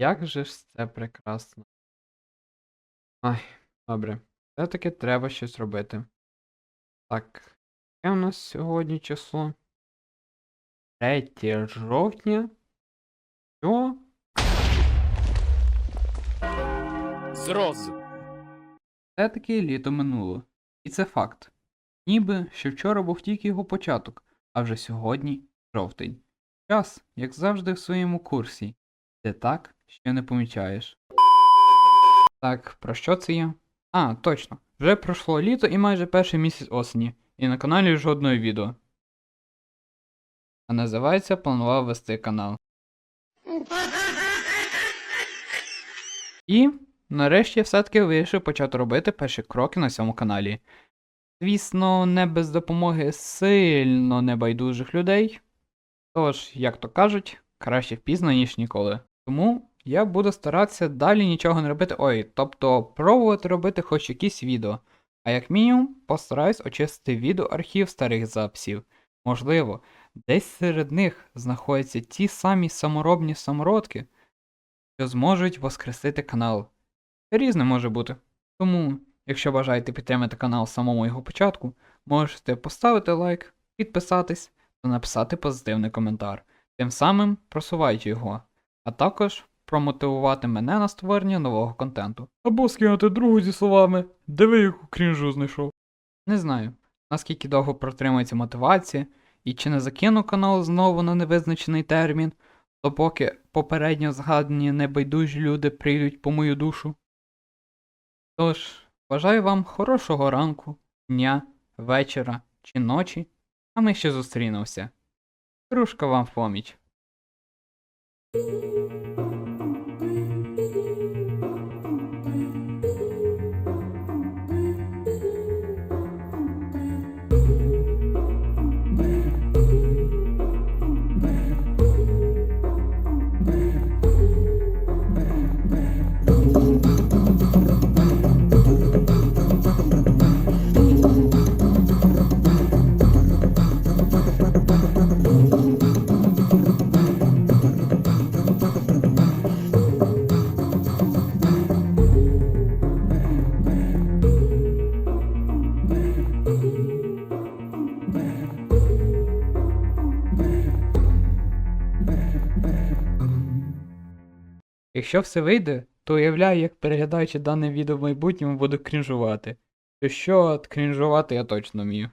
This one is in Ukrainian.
Як же ж це прекрасно. Ай, добре. Все-таки треба щось робити. Так, яке у нас сьогодні число? 3 жовтня. Що? Зроз. Все-таки літо минуло. І це факт. Ніби ще вчора був тільки його початок, а вже сьогодні жовтень. Час, як завжди, в своєму курсі. Де так, що не помічаєш. Так, про що це я? А, точно. Вже пройшло літо і майже перший місяць осені, і на каналі жодного відео. А називається планував вести канал. І нарешті я все-таки вирішив почати робити перші кроки на цьому каналі. Звісно, не без допомоги сильно небайдужих людей. Тож, як то кажуть, краще впізно, ніж ніколи. Тому я буду старатися далі нічого не робити. Ой, тобто пробувати робити хоч якісь відео. А як мінімум, постараюсь очистити відеоархів старих записів. Можливо, десь серед них знаходяться ті самі саморобні самородки, що зможуть воскресити канал. Різне може бути. Тому, якщо бажаєте підтримати канал з самого його початку, можете поставити лайк, підписатись та написати позитивний коментар, тим самим просуваючи його, а також промотивувати мене на створення нового контенту. Або скинути другу зі словами, диви яку крінжу знайшов. Не знаю, наскільки довго протримається мотивація, і чи не закину канал знову на невизначений термін, допоки попередньо згадані небайдужі люди прийдуть по мою душу. Тож, бажаю вам хорошого ранку, дня, вечора чи ночі, а ми ще зустрінемося. Дружка вам в поміч. Якщо все вийде, то уявляю, як переглядаючи дане відео в майбутньому буду крінжувати. Що що, крінжувати я точно вмію.